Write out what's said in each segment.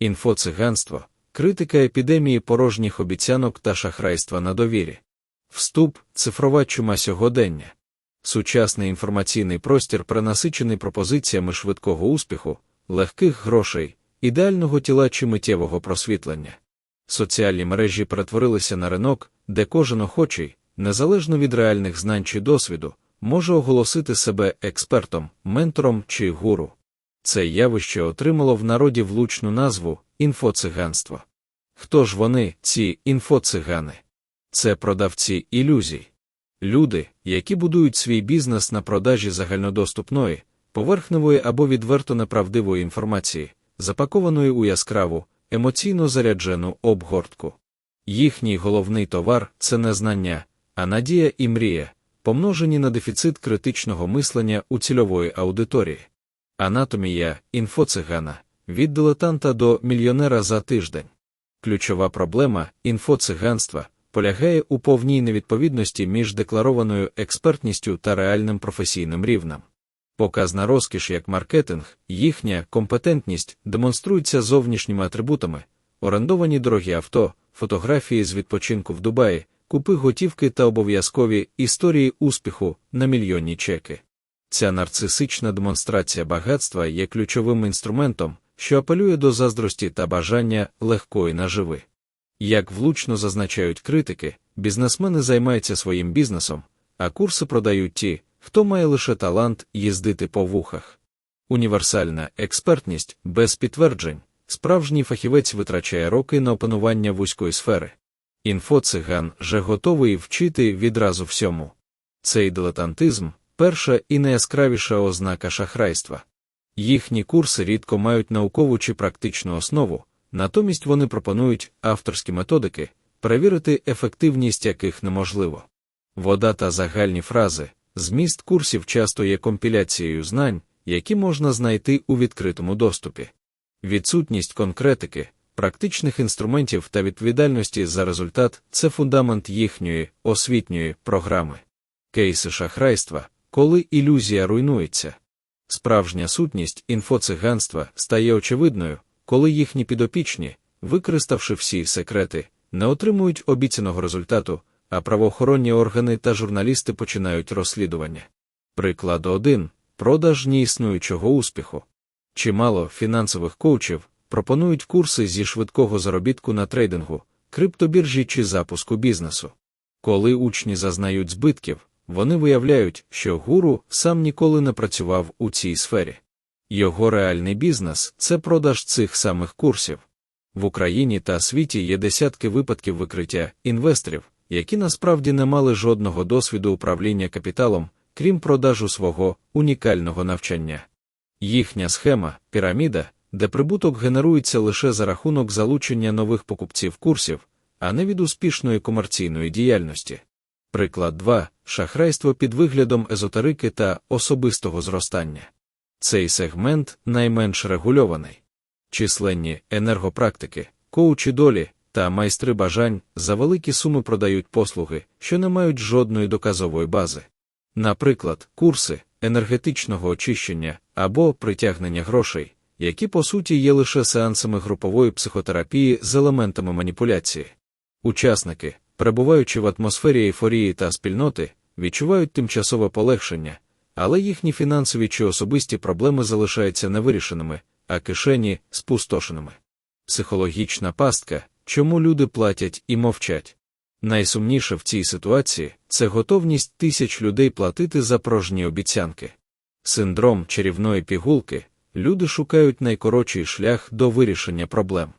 Інфоциганство, критика епідемії порожніх обіцянок та шахрайства на довірі. Вступ, цифрова чума сьогодення. Сучасний інформаційний простір принасичений пропозиціями швидкого успіху, легких грошей, ідеального тіла чи миттєвого просвітлення. Соціальні мережі перетворилися на ринок, де кожен охочий, незалежно від реальних знань чи досвіду, може оголосити себе експертом, ментором чи гуру. Це явище отримало в народі влучну назву інфоциганство. Хто ж вони, ці інфоцигани? Це продавці ілюзій. Люди, які будують свій бізнес на продажі загальнодоступної, поверхневої або відверто неправдивої інформації, запакованої у яскраву, емоційно заряджену обгортку. Їхній головний товар це не знання, а надія і мрія, помножені на дефіцит критичного мислення у цільової аудиторії. Анатомія інфоцигана від дилетанта до мільйонера за тиждень. Ключова проблема інфоциганства полягає у повній невідповідності між декларованою експертністю та реальним професійним рівнем. Показна розкіш як маркетинг, їхня компетентність демонструється зовнішніми атрибутами, орендовані дорогі авто, фотографії з відпочинку в Дубаї, купи готівки та обов'язкові історії успіху на мільйонні чеки. Ця нарцисична демонстрація багатства є ключовим інструментом, що апелює до заздрості та бажання легкої наживи. Як влучно зазначають критики, бізнесмени займаються своїм бізнесом, а курси продають ті, хто має лише талант їздити по вухах. Універсальна експертність без підтверджень, справжній фахівець витрачає роки на опанування вузької сфери. Інфоциган же готовий вчити відразу всьому. Цей дилетантизм перша і найяскравіша ознака шахрайства. Їхні курси рідко мають наукову чи практичну основу, натомість вони пропонують авторські методики, перевірити ефективність яких неможливо. Вода та загальні фрази, зміст курсів часто є компіляцією знань, які можна знайти у відкритому доступі. Відсутність конкретики, практичних інструментів та відповідальності за результат це фундамент їхньої освітньої програми. Кейси шахрайства, коли ілюзія руйнується. Справжня сутність інфоциганства стає очевидною, коли їхні підопічні, використавши всі секрети, не отримують обіцяного результату, а правоохоронні органи та журналісти починають розслідування. Приклад 1. продаж неіснуючого успіху. Чимало фінансових коучів пропонують курси зі швидкого заробітку на трейдингу, криптобіржі чи запуску бізнесу. Коли учні зазнають збитків, вони виявляють, що гуру сам ніколи не працював у цій сфері. Його реальний бізнес це продаж цих самих курсів. В Україні та світі є десятки випадків викриття інвесторів, які насправді не мали жодного досвіду управління капіталом, крім продажу свого унікального навчання. Їхня схема піраміда, де прибуток генерується лише за рахунок залучення нових покупців курсів, а не від успішної комерційної діяльності. Приклад 2. шахрайство під виглядом езотерики та особистого зростання. Цей сегмент найменш регульований. Численні енергопрактики, коучі долі та майстри бажань за великі суми продають послуги, що не мають жодної доказової бази. Наприклад, курси енергетичного очищення або притягнення грошей, які по суті є лише сеансами групової психотерапії з елементами маніпуляції. Учасники, перебуваючи в атмосфері ейфорії та спільноти, відчувають тимчасове полегшення, але їхні фінансові чи особисті проблеми залишаються невирішеними, а кишені спустошеними. Психологічна пастка, чому люди платять і мовчать. Найсумніше в цій ситуації це готовність тисяч людей платити за порожні обіцянки. Синдром чарівної пігулки люди шукають найкоротший шлях до вирішення проблем.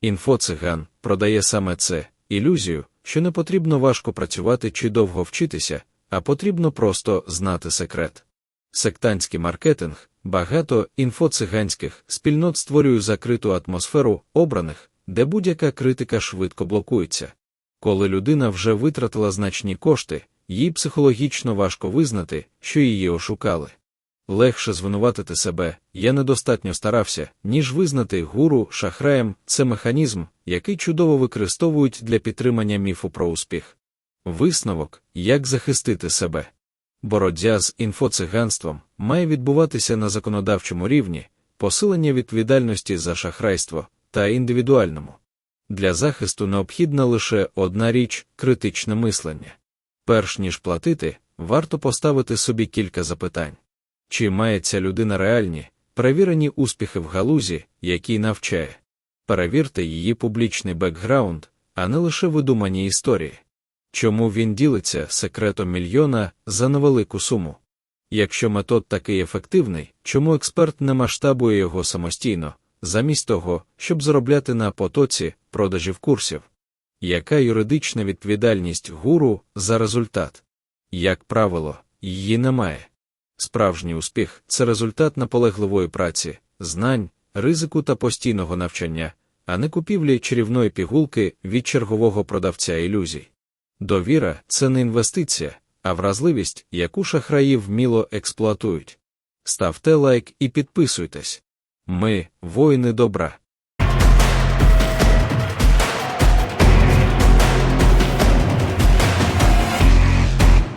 Інфоциган продає саме це ілюзію, що не потрібно важко працювати чи довго вчитися, а потрібно просто знати секрет. Сектантський маркетинг, багато інфоциганських спільнот створює закриту атмосферу обраних, де будь-яка критика швидко блокується. Коли людина вже витратила значні кошти, їй психологічно важко визнати, що її ошукали. Легше звинуватити себе, я недостатньо старався, ніж визнати гуру шахраєм це механізм, який чудово використовують для підтримання міфу про успіх. Висновок як захистити себе. Боротьба з інфоциганством має відбуватися на законодавчому рівні, посилення відповідальності за шахрайство, та індивідуальному. Для захисту необхідна лише одна річ критичне мислення. Перш ніж платити, варто поставити собі кілька запитань. Чи має ця людина реальні, перевірені успіхи в галузі, який навчає? Перевірте її публічний бекграунд, а не лише видумані історії. Чому він ділиться секретом мільйона за невелику суму? Якщо метод такий ефективний, чому експерт не масштабує його самостійно, замість того, щоб заробляти на потоці продажів курсів? Яка юридична відповідальність гуру за результат? Як правило, її немає. Справжній успіх це результат наполегливої праці, знань, ризику та постійного навчання, а не купівлі чарівної пігулки від чергового продавця ілюзій. Довіра це не інвестиція, а вразливість, яку шахраї вміло експлуатують. Ставте лайк і підписуйтесь. Ми воїни добра.